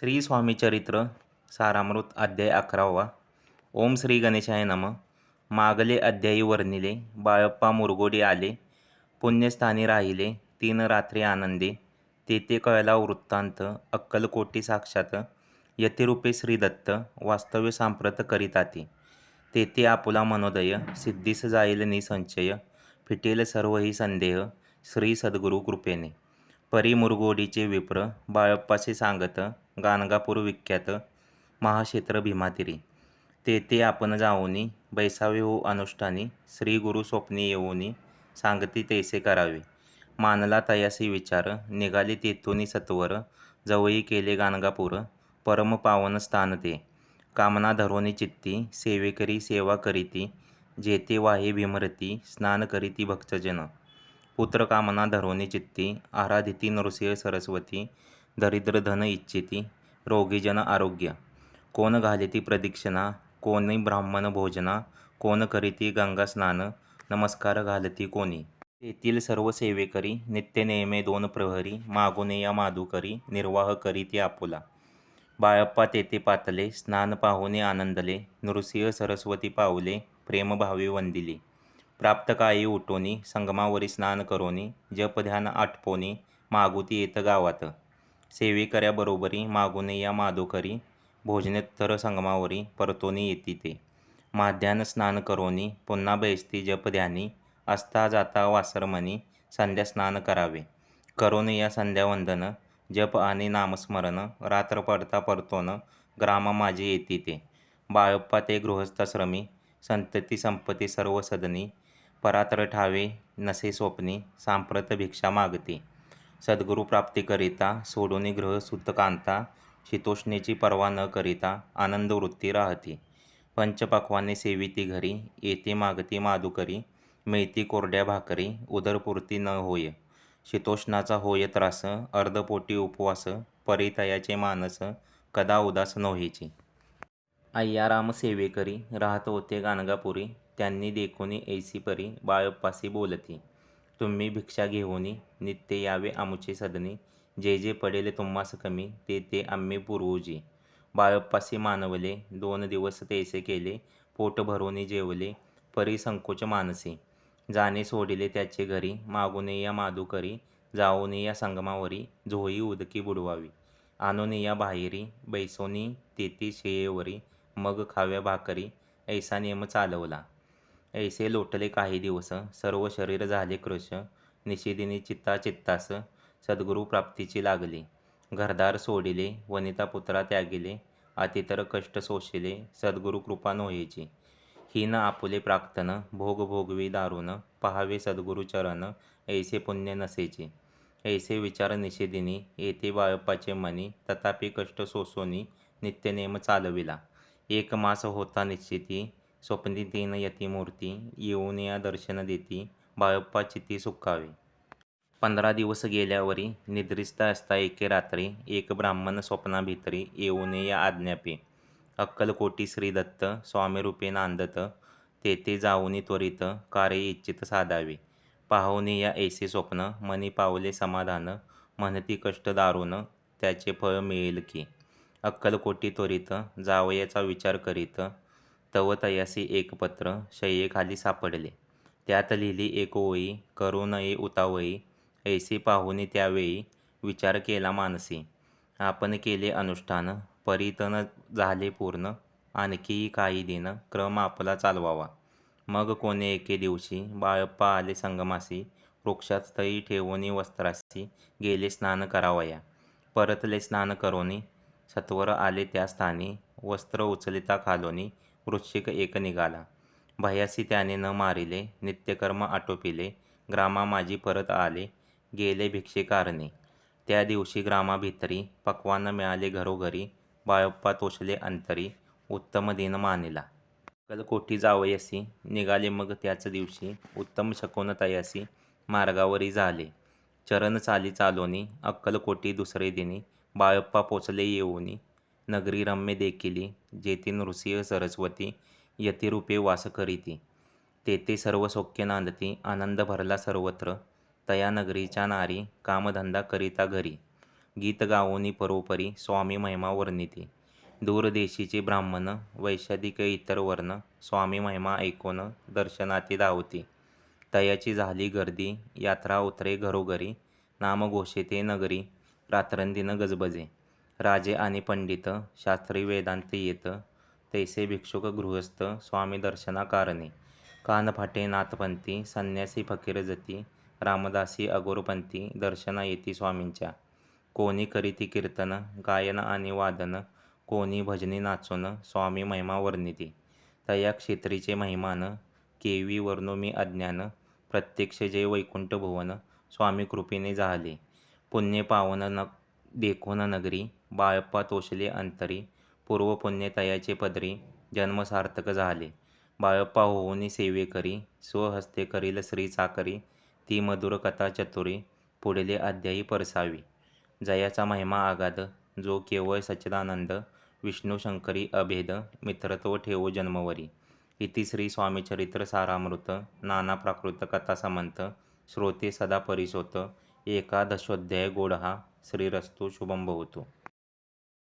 श्री स्वामी चरित्र सारामृत अध्याय अकरावा. ओम श्री गणेशाय नम. मागले अध्यायी वर्णिले बाळप्पा मुरगोडी आले पुण्यस्थानी राहिले तीन रात्री आनंदे. तेथे कळला वृत्तांत अक्कलकोटी साक्षात यतिरूपे श्रीदत्त वास्तव्य सांप्रत करीताती तेथे आपुला मनोदय सिद्धीस जाईल निसंचय फिटेल सर्वही संदेह श्री सद्गुरु कृपेने. परी मुरगोडीचे विप्र बाळप्पासे सांगत गाणगापूर विख्यात महाक्षेत्र भीमातिरी. तेथे आपण जाऊनी बैसावे हो अनुष्ठानी श्री गुरु स्वप्नी येऊनी सांगती तैसे करावे. मानला तयासी विचार निघाले तेथुनी सत्वर जवळी केले गाणगापूर परम पावन स्थान ते. कामना धरोनी चित्ती सेवेकरी सेवा करीती जेते वाहे भीमरती स्नान करीती भक्तजन. पुत्र कामना धरोनी चित्ती आराधिती नृसिंह सरस्वती दरिद्र धन इच्छिती रोगीजन आरोग्य. कोण घालिती प्रदक्षिणा कोणी ब्राह्मण भोजना कोण करीती गंगा स्नान नमस्कार घालती कोणी? तेथील सर्व सेवेकरी नित्य नेमे दोन प्रहरी मागुने या माधुकरी निर्वाह करीती आपुला. बाळप्पा तेथे पातले स्नान पाहुणे आनंदले नृसिंह सरस्वती पावले प्रेमभावी वंदिली. प्राप्त काळी उठोनी संगमावरी स्नान करोनी जप ध्यान आटपोनी मागुती येत गावात. सेवेकऱ्याबरोबरी मागुने या माधोकरी भोजनेत्तर संगमावरी परतोनी येती ते. माध्यान स्नान करोनी पुन्हा बैसती जपध्यानी असता जाता वासरमणी संध्या स्नान करावे. करोनी या संध्यावंदन जप आणि नामस्मरण रात्र पडता परतोन ग्राम माझे येती ते. बाळप्पा ते गृहस्थाश्रमी संतती संपत्ती सर्व सदनी परात्र ठावे नसे स्वप्नी सांप्रत भिक्षा मागती. सद्गुरु प्राप्तीकरिता सोडूनी ग्रह सुतकांता शीतोष्णेची पर्वा न करिता आनंद वृत्ती राहती. पंचपक्वाने सेविती घरी येते मागती माधुकरी मिळती कोरड्या भाकरी उदरपूर्ती न होय. शीतोष्णाचा होय त्रास अर्धपोटी उपवास परितयाचे मानस कदा उदास नव्हेची. अय्याराम सेवेकरी राहत होते गाणगापुरी त्यांनी देखोनी ऐसी परी बाळप्पासी बोलती तुम्ही भिक्षा घेऊनी नित्य यावे आमुचे सदनी जे जे पडेल तुम्हास कमी ते ते आम्ही पुरवूजी. बाळप्पासी मानवले दोन दिवस तैसे केले पोट भरूनी जेवले परी संकोच मानसी. जाणे सोडिले त्याचे घरी मागुने या माधुकरी जाऊनी या संगमावरी झोई उदकी बुडवावी. आणूनी या बाहेरी बैसोनी तेती शेयेवरी मग खाव्या भाकरी ऐसा नियम चालवला. ऐसे लोटले काही दिवस सर्व शरीर झाले कृश निशिदिनी चित्ता चित्तास सद्गुरु प्राप्तीची लागली. घरदार सोडिले वनिता पुत्रा त्यागिले अतितर कष्ट सोशिले सद्गुरु कृपा नोयेची. हीन आपुले प्राक्तन भोग भोगवी दारुण पहावे सद्गुरु चरण ऐसे पुण्य नसेचे. ऐसे विचार निषेधिनी येथे बाळपाचे मनी तथापि कष्ट सोसोनी नित्यनेम चालविला. एक मास होता निश्चिती स्वप्नी तीन यती मूर्ती येऊन या दर्शन देती बाळप्पा चिती सुखावे. पंधरा दिवस गेल्यावरी निद्रिस्त असता एके रात्री एक ब्राह्मण स्वप्नाभितरी येऊन या आज्ञापे. अक्कलकोटी श्रीदत्त स्वामीरूपे नांदत तेथे जाऊनी त्वरित कार्य इच्छित साधावे. पाहुणे या ऐसे स्वप्न मनी पावले समाधान म्हणती कष्ट दारून त्याचे फळ मिळेल की. अक्कलकोटी त्वरित जावयाचा विचार करीत तवतयासी एकपत्र एक पत्र शय्येखाली सापडले. त्यात लिहिली एक ओळी करू नये उतावळी ऐसी पाहुणे त्यावेळी विचार केला मानसी. आपण केले अनुष्ठान परितन झाले पूर्ण आणखीही काही दिन क्रम आपला चालवावा. मग कोणे एके दिवशी बाळप्पा आले संगमासी वृक्षात स्थळी ठेवूनी वस्त्रासी गेले स्नान करावया. परतले स्नान करोनी सत्वर आले त्या स्थानी वस्त्र उचलिता खालोनी वृश्चिक एक निघाला. भयासी त्याने न मारिले नित्यकर्म आटोपिले ग्रामा माझी परत आले गेले भिक्षेकारणे त्या दिवशी ग्रामाभितरी पक्वान मिळाले घरोघरी बायोप्पा तोषले अंतरी उत्तम दिन मानिला. कलकोटी जावयसी निघाले मग त्याच दिवशी उत्तम शकून तयासी मार्गावरी झाले. चरण चाली चालोनी अक्कलकोटी दुसरे दिनी बायोप्पा पोचले येऊनी नगरी रम्य देखिली जेथे नृसिंह सरस्वती यतिरूपे वास करीती. तेथे सर्व सौख्य नांदती आनंद भरला सर्वत्र. तया नगरीच्या नारी कामधंदा करिता घरी. गीत गावोनी परोपरी स्वामी महिमा वर्णिते. दूरदेशीचे ब्राह्मण वैशादिक इतर वर्ण स्वामी महिमा ऐकून दर्शनाती धावती. तयाची झाली गर्दी यात्रा उतरे घरोघरी. नामघोषेते नगरी रात्रंदिन गजबजे. राजे आणि पंडित शास्त्री वेदांत येत तैसे भिक्षुक गृहस्थ स्वामी दर्शना कारणे कानफाटे नाथपंथी संन्यासी फकीर जती रामदासी अगोरपंथी दर्शना येती स्वामींच्या. कोणी करीती कीर्तन गायन आणि वादन कोणी भजनी नाचून स्वामी महिमा वर्णिती. तया क्षेत्रीचे महिमान केवी वर्णो मी अज्ञान प्रत्यक्ष जे वैकुंठ भुवन स्वामी कृपेने झाले पुण्य पावन न देखून नगरी बाळप्पा तोषले अंतरी पूर्व पुण्यतयाचे पदरी जन्म सार्थक झाले. बाळप्पा होऊनी सेवेकरी स्वहस्ते करील श्री चाकरी ती मधुर कथा चतुरी पुढले अध्यायी परसावी. जयाचा महिमा आगाध जो केवळ सच्चिदानंद विष्णू शंकरी अभेद मित्रत्व ठेवो जन्मवरी. इति श्री स्वामीचरित्र सारामृत नाना प्राकृत कथा समंत श्रोते सदा परिसोत एकादशोध्याय गोडहा श्रीरस्तु शुभम होतो